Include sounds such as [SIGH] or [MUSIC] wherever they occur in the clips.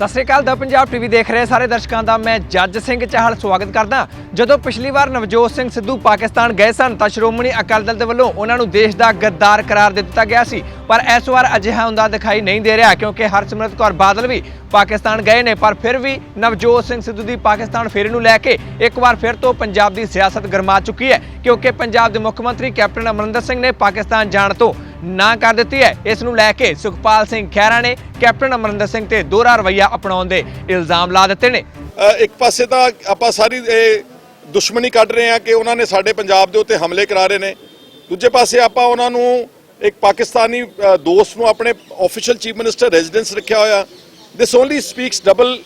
ਸਤਿ ਸ਼੍ਰੀ ਅਕਾਲ, ਦਾ ਪੰਜਾਬ ਟੀਵੀ ਦੇਖ ਰਹੇ ਸਾਰੇ ਦਰਸ਼ਕਾਂ ਦਾ ਮੈਂ ਜੱਜ ਸਿੰਘ ਚਾਹਲ ਸਵਾਗਤ ਕਰਦਾ। ਜਦੋਂ ਪਿਛਲੀ ਵਾਰ ਨਵਜੋਤ ਸਿੰਘ ਸਿੱਧੂ ਪਾਕਿਸਤਾਨ ਗਏ ਸਨ ਤਾਂ ਸ਼੍ਰੋਮਣੀ ਅਕਾਲੀ ਦਲ ਦੇ ਵੱਲੋਂ ਉਹਨਾਂ ਨੂੰ ਦੇਸ਼ ਦਾ ਗੱਦਾਰ ਕਰਾਰ ਦੇ ਦਿੱਤਾ ਗਿਆ ਸੀ। ਪਰ ਇਸ ਵਾਰ ਅਜਿਹਾ ਹੁੰਦਾ ਦਿਖਾਈ ਨਹੀਂ ਦੇ ਰਿਹਾ ਕਿਉਂਕਿ ਹਰਸਿਮਰਤ ਕੌਰ ਬਾਦਲ ਵੀ ਪਾਕਿਸਤਾਨ ਗਏ ਨੇ। ਪਰ ਫਿਰ ਵੀ ਨਵਜੋਤ ਸਿੰਘ ਸਿੱਧੂ ਦੀ ਪਾਕਿਸਤਾਨ ਫੇਰੀ ਨੂੰ ਲੈ ਕੇ ਇੱਕ ਵਾਰ ਫਿਰ ਤੋਂ ਪੰਜਾਬ ਦੀ ਸਿਆਸਤ ਗਰਮਾ ਚੁੱਕੀ ਹੈ। ਕਿਉਂਕਿ ਪੰਜਾਬ ਦੇ ਮੁੱਖ ਮੰਤਰੀ ਕੈਪਟਨ ਅਮਰਿੰਦਰ ਸਿੰਘ ਨੇ ਪਾਕਿਸਤਾਨ ਜਾਣ ਤੋਂ ਨਾ ਕਰ ਦਿੱਤੀ ਹੈ। ਇਸ ਨੂੰ ਲੈ ਕੇ ਸੁਖਪਾਲ ਸਿੰਘ ਖਹਿਰਾ ਨੇ ਕੈਪਟਨ ਅਮਰਿੰਦਰ ਸਿੰਘ ਤੇ ਦੋਹਰਾ ਰਵੱਈਆ ਅਪਣਾਉਣ ਦੇ ਇਲਜ਼ਾਮ ਲਾ ਦਿੱਤੇ ਨੇ। ਇੱਕ ਪਾਸੇ ਤਾਂ ਆਪਾਂ ਸਾਰੀ, ਇਹ ਦੁਸ਼ਮਣੀ ਕੱਢ ਰਹੇ ਹਾਂ ਕਿ ਉਹਨਾਂ ਨੇ ਸਾਡੇ ਪੰਜਾਬ ਦੇ ਉੱਤੇ ਹਮਲੇ ਕਰਾ ਰਹੇ ਨੇ। ਦੂਜੇ ਪਾਸੇ ਆਪਾਂ ਉਹਨਾਂ ਨੂੰ ਇੱਕ ਪਾਕਿਸਤਾਨੀ ਦੋਸਤ ਨੂੰ ਆਪਣੇ ਆਫੀਸ਼ੀਅਲ ਚੀਫ ਮਿਨਿਸਟਰ ਰੈਜ਼ੀਡੈਂਸ ਰੱਖਿਆ ਹੋਇਆ। This only speaks double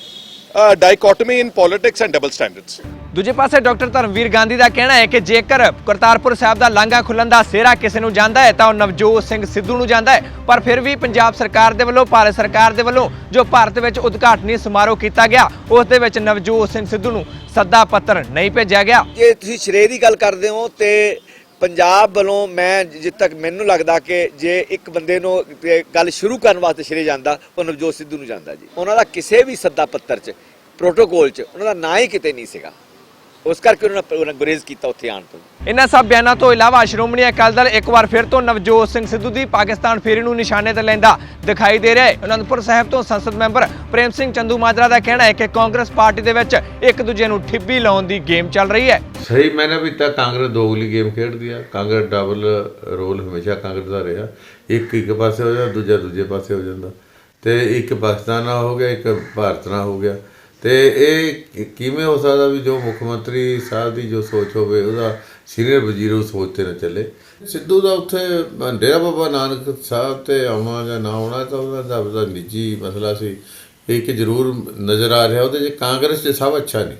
dichotomy in politics and double standards ਦੂਜੇ ਪਾਸੇ ਡਾਕਟਰ ਧਰਮਵੀਰ ਗਾਂਧੀ ਦਾ ਕਹਿਣਾ ਹੈ ਕਿ ਜੇਕਰ ਕਰਤਾਰਪੁਰ ਸਾਹਿਬ ਦਾ ਲਾਂਘਾ ਖੁੱਲਣ ਦਾ ਸਿਹਰਾ ਕਿਸੇ ਨੂੰ ਜਾਂਦਾ ਹੈ ਤਾਂ ਉਹ ਨਵਜੋਤ ਸਿੰਘ ਸਿੱਧੂ ਨੂੰ ਜਾਂਦਾ ਹੈ। ਪਰ ਫਿਰ ਵੀ ਪੰਜਾਬ ਸਰਕਾਰ ਦੇ ਵੱਲੋਂ ਭਾਰਤ ਸਰਕਾਰ ਦੇ ਵੱਲੋਂ ਜੋ ਭਾਰਤ ਵਿੱਚ ਉਦਘਾਟਨੀ ਸਮਾਰੋਹ ਕੀਤਾ ਗਿਆ ਉਸ ਦੇ ਵਿੱਚ ਨਵਜੋਤ ਸਿੰਘ ਸਿੱਧੂ ਨੂੰ ਸੱਦਾ ਪੱਤਰ ਨਹੀਂ ਭੇਜਿਆ ਗਿਆ। ਜੇ ਤੁਸੀਂ ਸ਼੍ਰੇ ਦੀ ਗੱਲ ਕਰਦੇ ਹੋ ਤੇ ਪੰਜਾਬ ਵੱਲੋਂ ਮੈਂ ਜਿੱਥੇ ਤੱਕ ਮੈਨੂੰ ਲੱਗਦਾ ਕਿ ਜੇ ਇੱਕ ਬੰਦੇ ਨੂੰ ਗੱਲ ਸ਼ੁਰੂ ਕਰਨ ਵਾਸਤੇ ਸ਼੍ਰੇ ਜਾਂਦਾ, ਉਹ ਨਵਜੋਤ ਸਿੱਧੂ ਨੂੰ ਜਾਂਦਾ ਜੀ। ਉਹਨਾਂ ਦਾ ਕਿਸੇ ਵੀ ਸੱਦਾ ਪੱਤਰ 'ਚ ਪ੍ਰੋਟੋਕੋਲ 'ਚ, ਉਹਨਾਂ ਦਾ ਨਾਂ ਹੀ ਕਿਤੇ ਨਹੀਂ ਸੀਗਾ। ਉਸ ਕਰਕੇ ਉਹਨਾਂ ਨੇ ਗੁਰੇਜ਼ ਕੀਤਾ ਉੱਥੇ ਆਉਣ ਤੋਂ। ਇਨ੍ਹਾਂ ਸਭ ਬਿਆਨਾਂ ਤੋਂ ਇਲਾਵਾ ਸ਼੍ਰੋਮਣੀ ਅਕਾਲੀ ਦਲ ਇੱਕ ਵਾਰ ਫਿਰ ਤੋਂ ਨਵਜੋਤ ਸਿੰਘ ਸਿੱਧੂ ਦੀ ਪਾਕਿਸਤਾਨ ਫੇਰੀ ਨੂੰ ਨਿਸ਼ਾਨੇ ਤੇ ਲੈਂਦਾ ਦਿਖਾਈ ਦੇ ਰਿਹਾ ਹੈ। ਅਨੰਦਪੁਰ ਸਾਹਿਬ ਤੋਂ ਸੰਸਦ ਮੈਂਬਰ ਪ੍ਰੇਮ ਸਿੰਘ ਚੰਦੂ ਮਾਜਰਾ ਦਾ ਕਹਿਣਾ ਹੈ ਕਿ ਕਾਂਗਰਸ ਪਾਰਟੀ ਦੇ ਵਿੱਚ ਇੱਕ ਦੂਜੇ ਨੂੰ ਠਿੱਬੀ ਲਾਉਣ ਦੀ ਗੇਮ ਚੱਲ ਰਹੀ ਹੈ। ਸਹੀ ਮੈਨੇ ਵੀ ਤਾਂ ਕਾਂਗਰਸ ਦੋਗਲੀ ਗੇਮ ਖੇਡਦੀ ਆ। ਕਾਂਗਰਸ ਡਬਲ ਰੋਲ ਹਮੇਸ਼ਾ ਕਾਂਗਰਸ ਦਾ ਰਿਹਾ। ਇੱਕ ਇੱਕ ਪਾਸੇ ਹੋ ਜਾਂਦਾ ਦੂਜਾ ਦੂਜੇ ਪਾਸੇ ਹੋ ਜਾਂਦਾ। ਤੇ ਇੱਕ ਪਾਕਿਸਤਾਨ ਨਾਲ ਹੋ ਗਿਆ ਇੱਕ ਭਾਰਤ ਨਾਲ ਹੋ ਗਿਆ। ਤੇ ਇਹ ਕਿਵੇਂ ਹੋ ਸਕਦਾ ਵੀ ਜੋ ਮੁੱਖ ਮੰਤਰੀ ਸਾਹਿਬ ਦੀ ਜੋ ਸੋਚ ਹੋਵੇ, ਉਹਦਾ ਸੀਨੀਅਰ ਵਜ਼ੀਰ ਉਹ ਸੋਚ ਤੇ ਨਾ ਚੱਲੇ? ਸਿੱਧੂ ਦਾ ਉੱਥੇ ਡੇਰਾ ਬਾਬਾ ਨਾਨਕ ਸਾਹਿਬ ਤੇ ਆਉਣਾ ਜਾਂ ਨਾ ਆਉਣਾ, ਤਾਂ ਉਹਦਾ ਤਾਂ ਨਿੱਜੀ ਮਸਲਾ ਸੀ। ਇੱਕ ਜ਼ਰੂਰ ਨਜ਼ਰ ਆ ਰਿਹਾ ਉਹਦੇ 'ਚ, ਕਾਂਗਰਸ 'ਚ ਸਭ ਅੱਛਾ ਨਹੀਂ।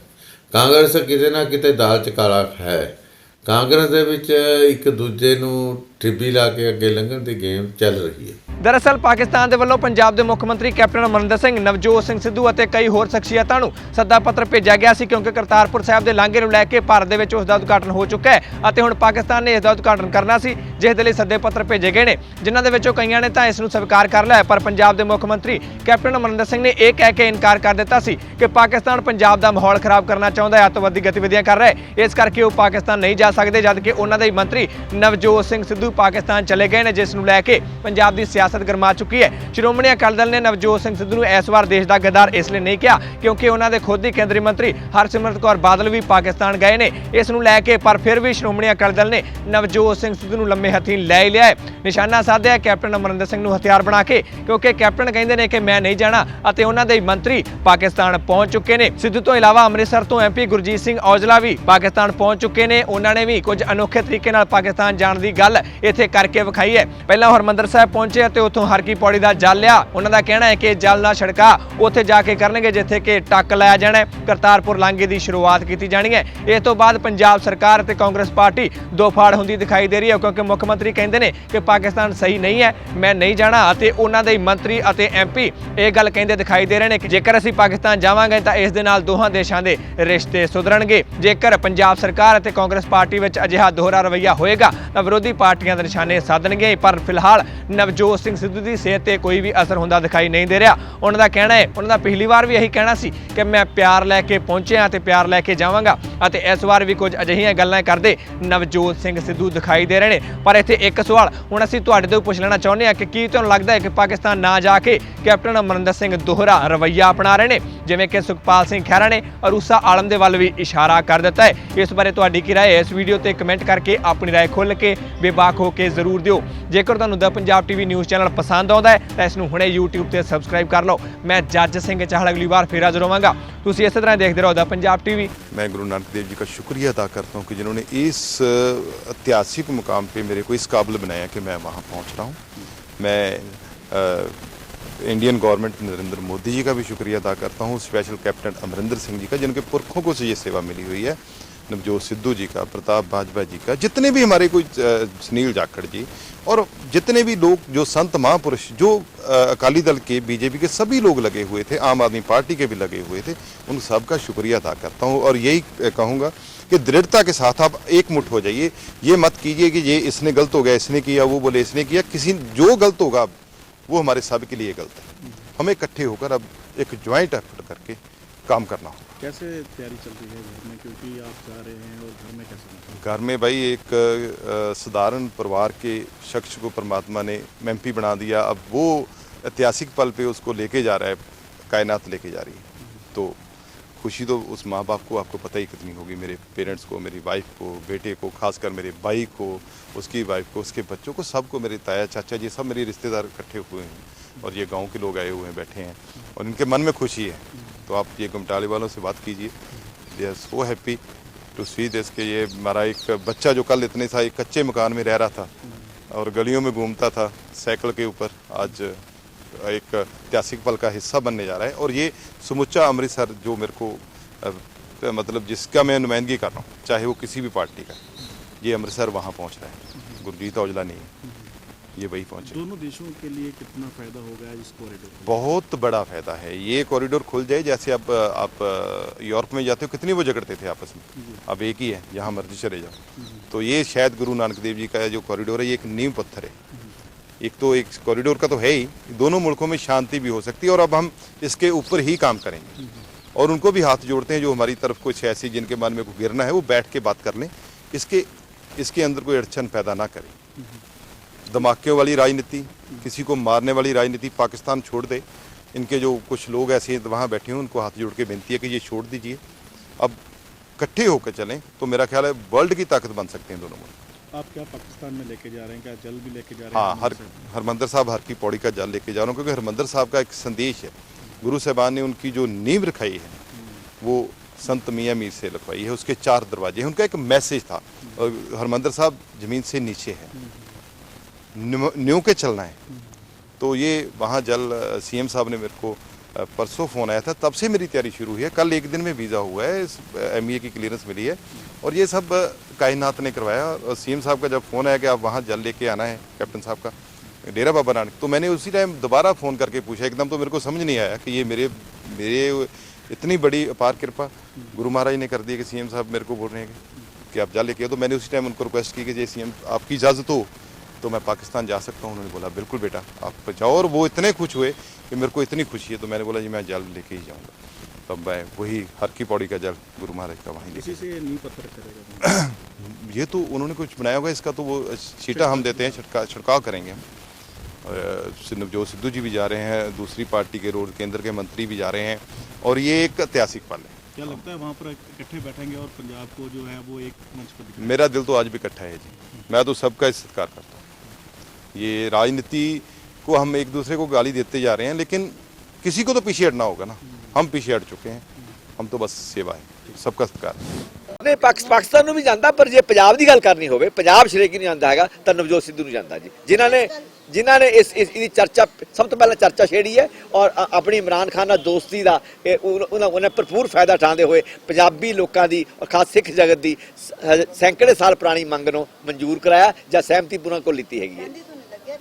ਕਾਂਗਰਸ ਕਿਤੇ ਨਾ ਕਿਤੇ ਦਾਲ ਚ ਕਾਲਾ ਹੈ। ਕਾਂਗਰਸ ਦੇ ਵਿੱਚ ਇੱਕ ਦੂਜੇ ਨੂੰ ਠਿੱਬੀ ਲਾ ਕੇ ਅੱਗੇ ਲੰਘਣ ਦੀ ਗੇਮ ਚੱਲ ਰਹੀ ਹੈ। ਦਰਅਸਲ ਪਾਕਿਸਤਾਨ ਦੇ ਵੱਲੋਂ ਪੰਜਾਬ ਦੇ ਮੁੱਖ ਮੰਤਰੀ ਕੈਪਟਨ ਅਮਰਿੰਦਰ ਸਿੰਘ, ਨਵਜੋਤ ਸਿੰਘ ਸਿੱਧੂ ਅਤੇ ਕਈ ਹੋਰ ਸ਼ਖਸੀਅਤਾਂ ਨੂੰ ਸੱਦਾ ਪੱਤਰ ਭੇਜਿਆ ਗਿਆ ਸੀ ਕਿਉਂਕਿ ਕਰਤਾਰਪੁਰ ਸਾਹਿਬ ਦੇ ਲਾਂਘੇ ਨੂੰ ਲੈ ਕੇ ਭਾਰਤ ਦੇ ਵਿੱਚ ਉਸ ਦਾ ਉਦਘਾਟਨ ਹੋ ਚੁੱਕਾ ਹੈ ਅਤੇ ਹੁਣ ਪਾਕਿਸਤਾਨ ਨੇ ਇਸ ਦਾ ਉਦਘਾਟਨ ਕਰਨਾ ਸੀ, ਜਿਸ ਦੇ ਲਈ ਸੱਦੇ ਪੱਤਰ ਭੇਜੇ ਗਏ ਨੇ। ਜਿਨ੍ਹਾਂ ਦੇ ਵਿੱਚੋਂ ਕਈਆਂ ਨੇ ਤਾਂ ਇਸ ਨੂੰ ਸਵੀਕਾਰ ਕਰ ਲਿਆ ਪਰ ਪੰਜਾਬ ਦੇ ਮੁੱਖ ਮੰਤਰੀ ਕੈਪਟਨ ਅਮਰਿੰਦਰ ਸਿੰਘ ਨੇ ਇਹ ਕਹਿ ਕੇ ਇਨਕਾਰ ਕਰ ਦਿੱਤਾ ਸੀ ਕਿ ਪਾਕਿਸਤਾਨ ਪੰਜਾਬ ਦਾ ਮਾਹੌਲ ਖਰਾਬ ਕਰਨਾ ਚਾਹੁੰਦਾ ਹੈ, ਅੱਤਵਾਦੀ ਗਤੀਵਿਧੀਆਂ ਕਰ ਰਿਹਾ ਹੈ। ਇਸ ਕਰਕੇ ਉਹ ਪਾਕਿਸਤਾਨ ਨਹੀਂ ਜਾ ਸਕਦੇ, ਜਦਕਿ ਉਹਨਾਂ ਦੇ ਮੰਤਰੀ ਨਵਜੋਤ ਸਿੰਘ ਸਿੱਧੂ ਪਾਕਿਸਤਾਨ ਚਲੇ ਗਏ ਨੇ, ਜਿਸ ਨੂੰ ਲੈ ਕੇ ਪੰਜਾਬ ਦੀ ਸਿਆਸਤ ਗਰਮਾ ਚੁੱਕੀ ਹੈ। ਸ਼੍ਰੋਮਣੀ ਅਕਾਲੀ ਦਲ ਨੇ ਨਵਜੋਤ ਸਿੰਘ ਸਿੱਧੂ ਨੂੰ ਇਸ ਵਾਰ ਦੇਸ਼ ਦਾ ਗੱਦਾਰ ਇਸ ਲਈ ਨਹੀਂ ਕਿਹਾ, ਕਿਉਂਕਿ ਉਹਨਾਂ ਦੇ ਖੁਦ ਹੀ ਕੇਂਦਰੀ ਮੰਤਰੀ ਹਰਸਿਮਰਤ ਕੌਰ ਬਾਦਲ ਵੀ ਪਾਕਿਸਤਾਨ ਗਏ ਨੇ। ਇਸ ਨੂੰ ਲੈ ਕੇ ਪਰ ਫਿਰ ਵੀ ਸ਼੍ਰੋਮਣੀ ਅਕਾਲੀ ਦਲ ਨੇ ਨਵਜੋਤ ਸਿੰਘ ਸਿੱਧੂ ਨੂੰ ਲੰਮੇ ਹੱਥੀਂ ਲੈ ਲਿਆ ਹੈ। ਨਿਸ਼ਾਨਾ ਸਾਧਿਆ ਕੈਪਟਨ ਅਮਰਿੰਦਰ ਸਿੰਘ ਨੂੰ ਹਥਿਆਰ ਬਣਾ ਕੇ, ਕਿਉਂਕਿ ਕੈਪਟਨ ਕਹਿੰਦੇ ਨੇ ਕਿ ਮੈਂ ਨਹੀਂ ਜਾਣਾ ਅਤੇ ਉਹਨਾਂ ਦੇ ਮੰਤਰੀ ਪਾਕਿਸਤਾਨ ਪਹੁੰਚ ਚੁੱਕੇ ਨੇ। ਸਿੱਧੂ ਤੋਂ ਇਲਾਵਾ ਅੰਮ੍ਰਿਤਸਰ ਤੋਂ ਐਮਪੀ ਗੁਰਜੀਤ ਸਿੰਘ ਔਜਲਾ ਵੀ ਪਾਕਿਸਤਾਨ ਪਹੁੰਚ ਚੁੱਕੇ ਨੇ। ਉਹਨਾਂ ਨੇ ਵੀ ਕੁਝ ਅਨੋਖੇ ਤਰੀਕੇ ਨਾਲ ਪਾਕਿਸਤਾਨ ਜਾਣ ਦੀ ਗੱਲ ਇੱਥੇ ਕਰਕੇ ਵਿਖਾਈ ਹੈ। ਪਹਿਲਾਂ ਉਹ ਹਰਮੰਦਰ ਸਾਹਿਬ ਪਹੁੰਚੇ ਅਤੇ ਉੱਥੋਂ ਹਰਕੀ ਪੌੜੀ ਦਾ ਜਲ ਲਿਆ। ਉਹਨਾਂ ਦਾ ਕਹਿਣਾ ਹੈ ਕਿ ਜਲ ਨਾ ਛੜਕਾ ਉੱਥੇ ਜਾ ਕੇ ਕਰਨਗੇ, ਜਿੱਥੇ ਕਿ ਟੱਕ ਲਾਇਆ ਜਾਣਾ ਹੈ। ਕਰਤਾਰਪੁਰ ਲਾਂਘੇ ਦੀ ਸ਼ੁਰੂਆਤ ਕੀਤੀ ਜਾਣੀ ਹੈ। ਇਸ ਤੋਂ ਬਾਅਦ ਪੰਜਾਬ ਸਰਕਾਰ ਅਤੇ ਕਾਂਗਰਸ ਪਾਰਟੀ ਦੋ ਫਾੜ ਹੁੰਦੀ ਦਿਖਾਈ ਦੇ ਰਹੀ ਹੈ, ਕਿਉਂਕਿ ਮੁੱਖ ਮੰਤਰੀ ਕਹਿੰਦੇ ਨੇ ਕਿ ਪਾਕਿਸਤਾਨ ਸਹੀ ਨਹੀਂ ਹੈ, ਮੈਂ ਨਹੀਂ ਜਾਣਾ ਅਤੇ ਉਹਨਾਂ ਦੇ ਮੰਤਰੀ ਅਤੇ ਐਮਪੀ ਇਹ ਗੱਲ ਕਹਿੰਦੇ ਦਿਖਾਈ ਦੇ ਰਹੇ ਨੇ ਕਿ ਜੇਕਰ ਅਸੀਂ ਪਾਕਿਸਤਾਨ ਜਾਵਾਂਗੇ ਤਾਂ ਇਸ ਦੇ ਨਾਲ ਦੋਹਾਂ ਦੇਸ਼ਾਂ ਦੇ ਰਿਸ਼ਤੇ ਸੁਧਰਨਗੇ। ਜੇਕਰ ਪੰਜਾਬ ਸਰਕਾਰ ਅਤੇ ਕਾਂਗਰਸ ਪਾਰਟੀ ਵਿੱਚ ਅਜਿਹਾ ਦੋਹਰਾ ਰਵੱਈਆ ਹੋਏਗਾ, ਤਾਂ ਵਿਰੋਧੀ ਪਾਰਟੀਆਂ ਦੇ ਨਿਸ਼ਾਨੇ ਸਾਧਣਗੇ ਪਰ ਫਿਲਹਾਲ ਨਵਜੋਤ ਸਿੰਘ ਸਿੱਧੂ ਦੀ ਸਿਹਤ ਤੇ ਕੋਈ ਵੀ ਅਸਰ ਹੁੰਦਾ ਦਿਖਾਈ ਨਹੀਂ ਦੇ ਰਿਹਾ। ਉਹਨਾਂ ਦਾ ਕਹਿਣਾ ਹੈ, ਉਹਨਾਂ ਦਾ ਪਿਛਲੀ ਵਾਰ ਵੀ ਇਹੀ ਕਹਿਣਾ ਸੀ ਕਿ ਮੈਂ ਪਿਆਰ ਲੈ ਕੇ ਪਹੁੰਚਿਆ ਤੇ ਪਿਆਰ ਲੈ ਕੇ ਜਾਵਾਂਗਾ। ਅਤੇ ਇਸ ਵਾਰ ਵੀ ਕੁਝ ਅਜਿਹੀਆਂ ਗੱਲਾਂ ਕਰਦੇ ਨਵਜੋਤ ਸਿੰਘ ਸਿੱਧੂ ਦਿਖਾਈ ਦੇ ਰਹੇ ਨੇ। ਪਰ ਇੱਥੇ ਇੱਕ ਸਵਾਲ, ਹੁਣ ਅਸੀਂ ਤੁਹਾਡੇ ਤੋਂ ਪੁੱਛ ਲੈਣਾ ਚਾਹੁੰਦੇ ਹਾਂ ਕਿ ਕੀ ਤੁਹਾਨੂੰ ਲੱਗਦਾ ਹੈ ਕਿ ਪਾਕਿਸਤਾਨ ਨਾ ਜਾ ਕੇ ਕੈਪਟਨ ਅਮਰਿੰਦਰ ਸਿੰਘ ਦੋਹਰਾ ਰਵੱਈਆ ਅਪਣਾ ਰਹੇ ਨੇ? ਜਿਵੇਂ ਕਿ ਸੁਖਪਾਲ ਸਿੰਘ ਖਹਿਰਾ ਨੇ ਅਰੂਸਾ ਆਲਮ ਦੇ ਵੱਲ ਵੀ ਇਸ਼ਾਰਾ ਕਰ ਦਿੱਤਾ ਹੈ। ਇਸ ਬਾਰੇ ਤੁਹਾਡੀ ਕੀ ਰਾਏ ਹੈ? ਇਸ ਵੀਡੀਓ ਤੇ ਕਮੈਂਟ ਕਰਕੇ ਆਪਣੀ ਰਾਏ ਖੁੱਲ੍ਹ ਕੇ ਬੇਬਾਕ ਹੋ ਕੇ ਜ਼ਰੂਰ ਦਿਓ। ਜੇਕਰ ਤੁਹਾਨੂੰ the Punjab TV news channel ਪਸੰਦ ਆਉਂਦਾ ਹੈ ਤਾਂ ਇਸ ਨੂੰ ਹੁਣੇ YouTube ਤੇ ਸਬਸਕ੍ਰਾਈਬ ਕਰ ਲਓ ਮੈਂ ਜੱਜ ਸਿੰਘ ਚਾਹਲ ਅਗਲੀ ਵਾਰ ਫੇਰ ਹਾਜ਼ਰ ਹੋਵਾਂਗਾ ਤੁਸੀਂ ਇਸੇ ਤਰ੍ਹਾਂ ਦੇਖਦੇ ਰਹੋ ਦਾ ਪੰਜਾਬ ਟੀਵੀ मैं गुरु नानक देव जी का शुक्रिया अदा करता हूँ कि जिन्होंने इस अ, ऐतिहासिक मुकाम पे मेरे को इस काबिल बनाया कि मैं वहाँ पहुँच रहा हूँ मैं अ, इंडियन गवर्नमेंट नरेंद्र मोदी जी का भी शुक्रिया अदा करता हूँ स्पेशल कैप्टन अमरिंदर सिंह जी का जिनके पुरखों को से ये सेवा मिली हुई है नवजोत सिद्धू जी का, प्रताप बाजवा जी का, जितने भी हमारे कोई सुनील जाखड़ जी और जितने भी लोग, जो संत महापुरुष, जो अकाली दल के, बीजेपी के सभी लोग लगे हुए थे, आम आदमी पार्टी के भी लगे हुए थे, उन सब का शुक्रिया अदा करता हूँ। और यही कहूँगा कि दृढ़ता के साथ आप एकमुठ हो जाइए। ये मत कीजिए कि ये इसने गलत हो गया, इसने किया, वो बोले, इसने किया। किसी, जो गलत होगा, वो हमारे सब के लिए गलत है। हमें इकट्ठे होकर अब एक ज्वाइंट एफर्ट करके काम करना होगा। कैसे तैयारी चल रही है घर में? क्योंकि आप जा रहे हैं और घर में कैसे घर में भाई एक साधारण परिवार के शख्स को परमात्मा ने एमपी बना दिया। अब वो ऐतिहासिक पल पे उसको लेके जा रहा है, कायनात लेके जा रही है। तो खुशी तो उस माँ बाप को आपको पता ही कितनी होगी। मेरे पेरेंट्स को, मेरी वाइफ को, बेटे को, खासकर मेरे भाई को, उसकी वाइफ को, उसके बच्चों को, सबको, मेरे ताया, चाचा जी, सब मेरे रिश्तेदार इकट्ठे हुए हैं और ये गाँव के लोग आए हुए हैं, बैठे हैं और इनके मन में खुशी है। तो आप ये गुमटाले वालों से बात कीजिए। They are so happy to see this के ये हमारा एक बच्चा जो कल इतने सा एक कच्चे मकान में रह रहा था और गलियों में घूमता था साइकिल के ऊपर। आज एक ऐतिहासिक पल का हिस्सा बनने जा रहा है और ये समुच्चा अमृतसर जो मेरे को अ, मतलब जिसका मैं नुमाइंदगी कर रहा हूँ चाहे वो किसी भी पार्टी का ये अमृतसर वहाँ पहुँच रहा है। गुरजीत औजला नहीं है। ये वही पहुँचे। दोनों देशों के लिए कितना फ़ायदा होगा इस कॉरिडोर बहुत बड़ा फ़ायदा है। ये कॉरिडोर खुल जाए जैसे अब आप यूरोप में जाते हो कितनी वो झगड़ते थे आपस में? अब एक ही है जहाँ मर्ज़ी चले जाओ। तो ये शायद गुरु नानक देव जी का जो कॉरिडोर है ये एक नींव पत्थर है। एक तो एक कॉरिडोर का तो है ही। दोनों मुल्कों में शांति भी हो सकती है और अब हम इसके ऊपर ही काम करेंगे। और उनको भी हाथ जोड़ते हैं जो हमारी तरफ़ कुछ ऐसी जिनके मन में को गिरना है वो बैठ के बात कर लें। इसके इसके अंदर कोई अड़चन पैदा ना करें। धमाकियों वाली राजनीति किसी को मारने वाली राजनीति पाकिस्तान छोड़ दे। इनके जो कुछ लोग ऐसे हैं वहाँ बैठे हैं उनको हाथ जोड़ के बेनती है कि ये छोड़ दीजिए। अब इकट्ठे होकर चलें तो मेरा ख्याल है वर्ल्ड की ताकत बन सकते हैं दोनों मुल्क आप क्या पाकिस्तान में लेके जा रहे हैं? क्या जल भी लेके जा रहे हैं? हाँ हर? हरमंदर साहब हर की पौड़ी का जल लेके जा रहा हूँ क्योंकि हरमंदर साहब का एक संदेश है। गुरु साहबान ने उनकी जो नींव रखाई है वो संत मियाँ मीर से रखवाई है। उसके चार दरवाजे हैं उनका एक मैसेज था। और हरमंदर साहब ज़मीन से नीचे है। न्यू के चलना है। तो ये वहाँ जल, सीएम साहब ने मेरे को परसों फ़ोन आया था। तब से मेरी तैयारी शुरू हुई है। कल एक दिन में वीज़ा हुआ है। इस एम की क्लियरेंस मिली है। और ये सब कायनात ने करवाया। और सीएम साहब का जब फ़ोन आया कि आप वहाँ जल लेके आना है, कैप्टन साहब का, डेरा बाबा नानक तो मैंने उसी टाइम दोबारा फ़ोन करके पूछा। एकदम तो मेरे को समझ नहीं आया कि ये मेरे मेरे इतनी बड़ी अपार कृपा गुरु महाराज ने कर दी कि सीएम साहब मेरे को बोल रहे हैं कि- आप जल लेके तो मैंने उसी टाइम उनको रिक्वेस्ट की कि जी सीएम, आपकी इजाज़त हो तो मैं पाकिस्तान जा सकता हूँ उन्होंने बोला बिल्कुल बेटा आप जाओ। और वो इतने खुश हुए कि मेरे को इतनी खुशी है तो मैंने बोला जी मैं जल लेके ही जाऊँगा। तब मैं वही हर की पौड़ी का जल गुरु महाराज का वहीं लेके से नींव पत्थर [COUGHS] ये तो उन्होंने कुछ बनाया होगा इसका तो वो छीटा हम देते हैं छिड़का छिड़काव करेंगे हम। जो सिद्धू जी भी जा रहे हैं दूसरी पार्टी के रोड केंद्र के मंत्री भी जा रहे हैं और ये एक ऐतिहासिक पल है। क्या लगता है वहाँ पर इकट्ठे बैठेंगे और पंजाब को जो है वो एक मंच पर मेरा दिल तो आज भी इकट्ठा है जी। मैं तो सबका सत्कार करता हूँ। ये राजनीति को हम एक दूसरे को गाली देते जा रहे हैं लेकिन किसी को तो पीछे हटना होगा ना हम पीछे हट चुके हैं हम तो बस सेवा है सबका सत्कार ਨੇ ਪਾਕਿਸ- ਪਾਕਿਸਤਾਨ ਨੂੰ ਵੀ ਜਾਂਦਾ ਪਰ ਜੇ ਪੰਜਾਬ ਦੀ ਗੱਲ ਕਰਨੀ ਹੋਵੇ ਪੰਜਾਬ ਸ਼੍ਰੇਕੀ ਨੂੰ ਜਾਂਦਾ ਹੈਗਾ ਤਾਂ ਨਵਜੋਤ ਸਿੱਧੂ ਨੂੰ ਜਾਂਦਾ ਜੀ ਜਿਨ੍ਹਾਂ ਨੇ ਜਿਨ੍ਹਾਂ ਨੇ ਇਸ ਇਸ ਇਹਦੀ ਚਰਚਾ ਸਭ ਤੋਂ ਪਹਿਲਾਂ ਚਰਚਾ ਛੇੜੀ ਹੈ ਔਰ ਅ- ਆਪਣੀ ਇਮਰਾਨ ਖਾਨ ਨਾਲ ਦੋਸਤੀ ਦਾ ਇਹ ਉਹ- ਉਹਨਾਂ ਉਹਨੇ ਭਰਪੂਰ ਫਾਇਦਾ ਉਠਾਉਂਦੇ ਹੋਏ ਪੰਜਾਬੀ ਲੋਕਾਂ ਦੀ ਔਰ ਖਾਸ ਸਿੱਖ ਜਗਤ ਦੀ ਸ- ਸੈਂਕੜੇ ਸਾਲ ਪੁਰਾਣੀ ਮੰਗ ਨੂੰ ਮਨਜ਼ੂਰ ਕਰਾਇਆ ਜਾਂ ਸਹਿਮਤੀ ਪੂਰਨ ਕੋਲ ਲਿੱਤੀ ਹੈਗੀ ਹੈ ਕਹਿੰਦੀ ਤੁਹਾਨੂੰ ਲੱਗਿਆ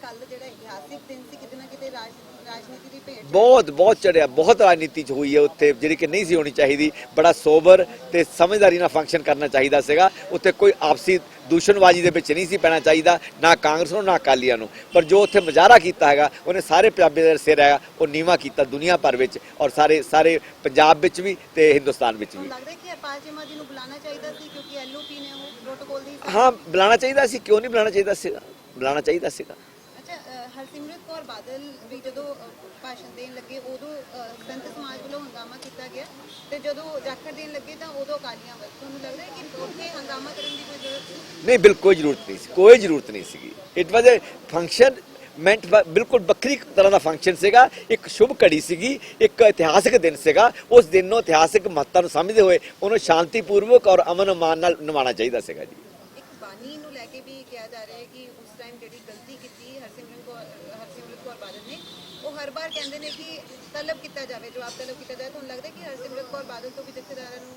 ਕੱਲ ਜਿਹੜਾ ਇਤਿਹਾਸਿਕ ਦਿਨ ਸੀ ਕਿਤੇ ਨਾ ਕਿਤੇ ਰਾਜ ਰਾਜਨੀਤੀ ਦੀ ਭੇਟ ਬਹੁਤ ਬਹੁਤ ਚੜਿਆ ਬਹੁਤ ਰਾਜਨੀਤੀ ਚ ਹੋਈ ਹੈ ਉੱਥੇ ਜਿਹੜੀ ਕਿ ਨਹੀਂ ਸੀ ਹੋਣੀ ਚਾਹੀਦੀ ਬੜਾ ਸੋਬਰ ਤੇ ਸਮਝਦਾਰੀ ਨਾਲ ਫੰਕਸ਼ਨ ਕਰਨਾ ਚਾਹੀਦਾ ਸੀਗਾ। ਉੱਥੇ ਕੋਈ ਆਪਸੀ ਦੂਸ਼ਣਬਾਜ਼ੀ ਦੇ ਵਿੱਚ ਨਹੀਂ ਸੀ ਪੈਣਾ ਚਾਹੀਦਾ ਨਾ ਕਾਂਗਰਸ ਨੂੰ ਨਾ ਅਕਾਲੀਆਂ ਨੂੰ। ਪਰ ਜੋ ਉੱਥੇ ਮੁਜ਼ਾਹਰਾ ਕੀਤਾ ਹੈਗਾ ਉਹਨੇ ਸਾਰੇ ਪੰਜਾਬੀਆਂ ਦੇ ਸਿਰ ਹੈਗਾ ਉਹ ਨੀਵਾ ਕੀਤਾ ਦੁਨੀਆ ਭਰ ਵਿੱਚ ਔਰ ਸਾਰੇ ਸਾਰੇ ਪੰਜਾਬ ਵਿੱਚ ਵੀ ਤੇ ਹਿੰਦੁਸਤਾਨ ਵਿੱਚ ਵੀ। ਲੱਗਦਾ ਕਿ ਹਰਪਾਲ ਚੀਮਾ ਜੀ ਨੂੰ ਬੁਲਾਉਣਾ ਚਾਹੀਦਾ ਸੀ ਕਿਉਂਕਿ ਐਲਓਪੀ ਨੇ ਉਹ ਪ੍ਰੋਟੋਕੋਲ ਦੀ ਹਾਂ ਬੁਲਾਉਣਾ ਚਾਹੀਦਾ ਸੀ ਕਿਉਂ ਨਹੀਂ ਬੁਲਾਉਣਾ ਚਾਹੀਦਾ ਸੀਗਾ? ਬੁਲਾਉਣਾ ਚਾਹੀਦਾ ਸੀਗਾ। ਹਰਸਿਮਰਤ ਕੌਰ ਬਾਦਲ ਵੀ ਜਦੋਂ ਭਾਸ਼ਣ ਦੇਣ ਲੱਗੇ, ਉਦੋਂ ਸੰਤ ਸਮਾਜ ਵੱਲੋਂ ਹੰਗਾਮਾ ਕੀਤਾ ਗਿਆ। ਤੇ ਜਦੋਂ ਜਾਖੜ ਦੇਣ ਲੱਗੇ ਤਾਂ ਉਦੋਂ ਅਕਾਲੀਆਂ ਵੱਲ। ਤੁਹਾਨੂੰ ਲੱਗਦਾ ਹੈ ਕਿ ਉੱਥੇ ਹੰਗਾਮਾ ਕਰਨ ਦੀ ਕੋਈ ਜ਼ਰੂਰਤ ਸੀ? ਨਹੀਂ, ਬਿਲਕੁਲ ਜ਼ਰੂਰਤ ਨਹੀਂ ਸੀ। ਕੋਈ ਜ਼ਰੂਰਤ ਨਹੀਂ ਸੀਗੀ। ਇਟ ਵਾਸ ਅ ਫੰਕਸ਼ਨ ਮੈਂਟ ਬਿਲਕੁਲ ਵੱਖਰੀ ਤਰ੍ਹਾਂ ਦਾ ਫੰਕਸ਼ਨ ਸੀਗਾ। ਇੱਕ ਸ਼ੁਭ ਘੜੀ ਸੀਗੀ, ਇੱਕ ਇਤਿਹਾਸਕ ਦਿਨ ਸੀਗਾ। ਉਸ ਦਿਨ ਨੂੰ ਇਤਿਹਾਸਕ ਮਹੱਤਤਾ ਨੂੰ ਸਮਝਦੇ ਹੋਏ ਉਹਨੂੰ ਸ਼ਾਂਤੀਪੂਰਵਕ ਔਰ ਅਮਨ ਅਮਾਨ ਨਾਲ ਨਿਭਾਉਣਾ ਚਾਹੀਦਾ ਸੀਗਾ ਜੀ ਇੱਕ ਬਾਨੀ ਨੂੰ ਲੈ ਕੇ ਵੀ ਕਿਹਾ ਜਾ ਰਿਹਾ ਹੈ ਕਿ ਉਸ ਟਾਈਮ ਜਿਹੜੀ ਗਲਤੀ ਕੀਤੀ ਹਰਸਿਮਰਤ ਕੌਰ ਹਰਸਿਮਰਤ ਕੌਰ ਬਾਦਲ ਨੇ ਹਰ ਵਾਰ ਕਹਿੰਦੇ ਨੇ ਕਿ ਤਲਬ ਕੀਤਾ ਜਾਵੇ ਜਵਾਬ ਤਲਬ ਕੀਤਾ ਜਾਵੇ ਤੁਹਾਨੂੰ ਲੱਗਦਾ ਕਿ ਹਰਸਿਮਰਤ ਕੌਰ ਬਾਦਲ ਤੋਂ ਵੀ ਜਥੇਦਾਰਾਂ ਨੂੰ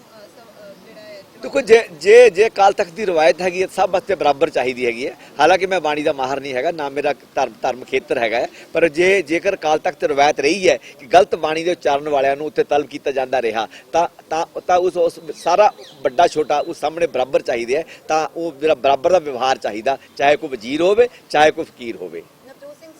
ਜਿਹੜਾ ਹੈ ਦੇਖੋ, ਜੇ ਜੇ ਜੇ ਕਾਲ ਤਖਤ ਦੀ ਰਵਾਇਤ ਹੈਗੀ ਹੈ, ਸਭ ਵਾਸਤੇ ਬਰਾਬਰ ਚਾਹੀਦੀ ਹੈਗੀ ਹੈ। ਹਾਲਾਂਕਿ ਮੈਂ ਬਾਣੀ ਦਾ ਮਾਹਰ ਨਹੀਂ ਹੈਗਾ, ਨਾ ਮੇਰਾ ਧਰਮ ਧਰਮ ਖੇਤਰ ਹੈਗਾ ਪਰ ਜੇ, ਜੇਕਰ ਕਾਲ ਤਖਤ ਰਵਾਇਤ ਰਹੀ ਹੈ ਕਿ ਗਲਤ ਬਾਣੀ ਦੇ ਉਚਾਰਨ ਵਾਲਿਆਂ ਨੂੰ ਉੱਥੇ ਤਲਬ ਕੀਤਾ ਜਾਂਦਾ ਰਿਹਾ, ਤਾਂ ਤਾਂ ਤਾਂ ਉਸ ਉਸ ਸਾਰਾ ਵੱਡਾ, ਛੋਟਾ, ਉਸ ਸਾਹਮਣੇ ਬਰਾਬਰ ਚਾਹੀਦੇ ਹੈ, ਤਾਂ ਉਹ ਜਿਹੜਾ ਬਰਾਬਰ ਦਾ ਵਿਵਹਾਰ ਚਾਹੀਦਾ, ਚਾਹੇ ਕੋਈ ਵਜ਼ੀਰ ਹੋਵੇ, ਚਾਹੇ ਕੋਈ ਫਕੀਰ ਹੋਵੇ।